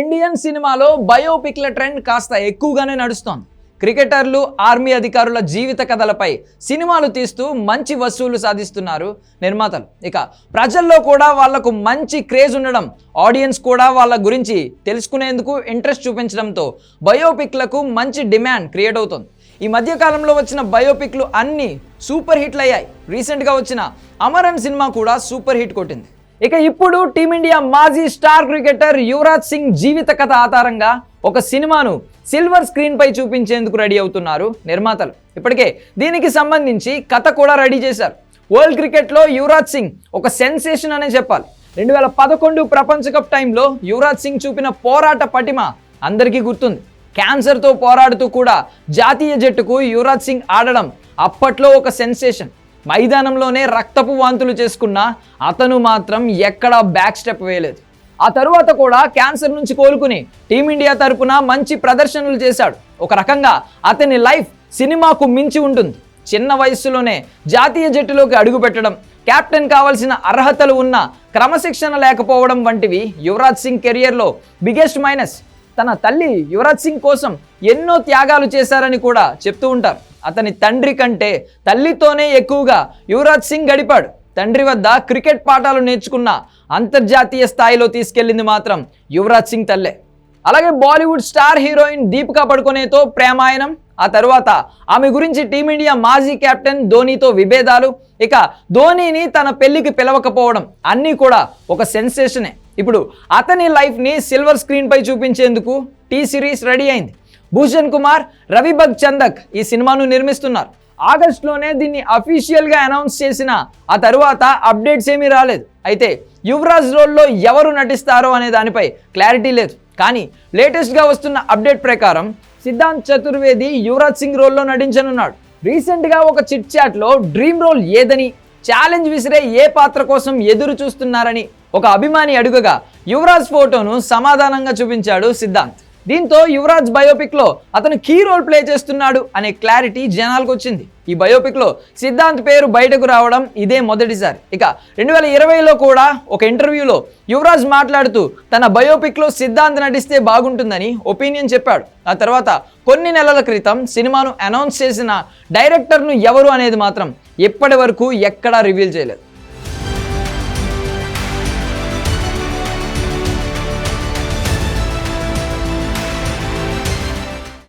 Indian సినిమాలో బయోపిక్ల trend కాస్త ఎక్కువగానే నడుస్తోంది. క్రికెటర్లు ఆర్మీ అధికారుల జీవిత కథలపై సినిమాలు తీస్తూ మంచి వసూలు సాధిస్తున్నారు నిర్మాతలు. ఇక ప్రజల్లో కూడా వాళ్ళకు మంచి క్రేజ్ ఉండడం ఆడియన్స్ కూడా వాళ్ళ గురించి తెలుసుకునేందుకు ఇంట్రెస్ట్ చూపించడంతో బయోపిక్లకు మంచి డిమాండ్ క్రియేట్ అవుతుంది. ఈ మధ్యకాలంలో వచ్చిన బయోపిక్లు అన్నీ సూపర్ హిట్లు అయ్యాయి. రీసెంట్గా వచ్చిన అమరన్ సినిమా కూడా సూపర్ హిట్ కొట్టింది. ఇక ఇప్పుడు టీమిండియా మాజీ స్టార్ క్రికెటర్ యువరాజ్ సింగ్ జీవిత కథ ఆధారంగా ఒక సినిమాను సిల్వర్ స్క్రీన్ పై చూపించేందుకు రెడీ అవుతున్నారు నిర్మాతలు. ఇప్పటికే దీనికి సంబంధించి కథ కూడా రెడీ చేశారు. వరల్డ్ క్రికెట్లో యువరాజ్ సింగ్ ఒక సెన్సేషన్ అనే చెప్పాలి. రెండు వేల పదకొండు ప్రపంచ కప్ టైంలో యువరాజ్ సింగ్ చూపిన పోరాట పటిమ అందరికీ గుర్తుంది. క్యాన్సర్తో పోరాడుతూ కూడా జాతీయ జట్టుకు యువరాజ్ సింగ్ ఆడడం అప్పట్లో ఒక సెన్సేషన్. మైదానంలోనే రక్తపు వాంతులు చేసుకున్న అతను మాత్రం ఎక్కడా బ్యాక్ స్టెప్ వేయలేదు. ఆ తరువాత కూడా క్యాన్సర్ నుంచి కోలుకుని టీమిండియా తరపున మంచి ప్రదర్శనలు చేశాడు. ఒక రకంగా అతని లైఫ్ సినిమాకు మించి ఉంటుంది. చిన్న వయస్సులోనే జాతీయ జట్టులోకి అడుగుపెట్టడం కెప్టెన్ కావాల్సిన అర్హతలు ఉన్న క్రమశిక్షణ లేకపోవడం వంటివి యువరాజ్ సింగ్ కెరియర్లో బిగ్గెస్ట్ మైనస్ తన తల్లి యువరాజ్ సింగ్ కోసం ఎన్నో త్యాగాలు చేశారని కూడా చెప్తూ ఉంటారు. అతని తండ్రి కంటే తల్లితోనే ఎక్కువగా యువరాజ్ సింగ్ గడిపాడు. తండ్రి వద్ద క్రికెట్ పాఠాలు నేర్చుకున్న అంతర్జాతీయ స్థాయిలో తీసుకెళ్ళింది మాత్రం యువరాజ్ సింగ్ తల్లే. అలాగే బాలీవుడ్ స్టార్ హీరోయిన్ దీపికా పడుకునేతో ప్రేమాయణం ఆ తర్వాత ఆమె గురించి టీమిండియా మాజీ కెప్టెన్ ధోనీతో విభేదాలు ఇక ధోనీని తన పెళ్ళికి పిలవకపోవడం అన్నీ కూడా ఒక సెన్సేషనే. ఇప్పుడు అతని లైఫ్ని సిల్వర్ స్క్రీన్ పై చూపించేందుకు టీ సిరీస్ రెడీ అయింది. భూషణ్ కుమార్ రవిభగ్ చందక్ ఈ సినిమాను నిర్మిస్తున్నారు. ఆగస్టులోనే దీన్ని అఫీషియల్గా అనౌన్స్ చేసిన ఆ తరువాత అప్డేట్స్ ఏమీ రాలేదు. అయితే యువరాజ్ రోల్లో ఎవరు నటిస్తారో అనే దానిపై క్లారిటీ లేదు. కానీ లేటెస్ట్గా వస్తున్న అప్డేట్ ప్రకారం సిద్ధాంత్ చతుర్వేది యువరాజ్ సింగ్ రోల్లో నటించనున్నాడు. రీసెంట్గా ఒక చిట్ చాట్లో డ్రీమ్ రోల్ ఏదని ఛాలెంజ్ విసిరే ఏ పాత్ర కోసం ఎదురు చూస్తున్నారని ఒక అభిమాని అడుగగా యువరాజ్ ఫోటోను సమాధానంగా చూపించాడు సిద్ధాంత్. దీంతో యువరాజ్ బయోపిక్లో అతను కీ రోల్ ప్లే చేస్తున్నాడు అనే క్లారిటీ జనాలకు వచ్చింది ఈ బయోపిక్లో సిద్ధాంత్ పేరు బయటకు రావడం ఇదే మొదటిసారి. ఇక రెండు వేల ఇరవైలో కూడా ఒక ఇంటర్వ్యూలో యువరాజ్ మాట్లాడుతూ తన బయోపిక్లో సిద్ధాంత్ నటిస్తే బాగుంటుందని ఒపీనియన్ చెప్పాడు. ఆ తర్వాత కొన్ని నెలల క్రితం సినిమాను అనౌన్స్ చేసిన డైరెక్టర్ను ఎవరు అనేది మాత్రం ఎప్పటి వరకు ఎక్కడా రివీల్ చేయలేదు.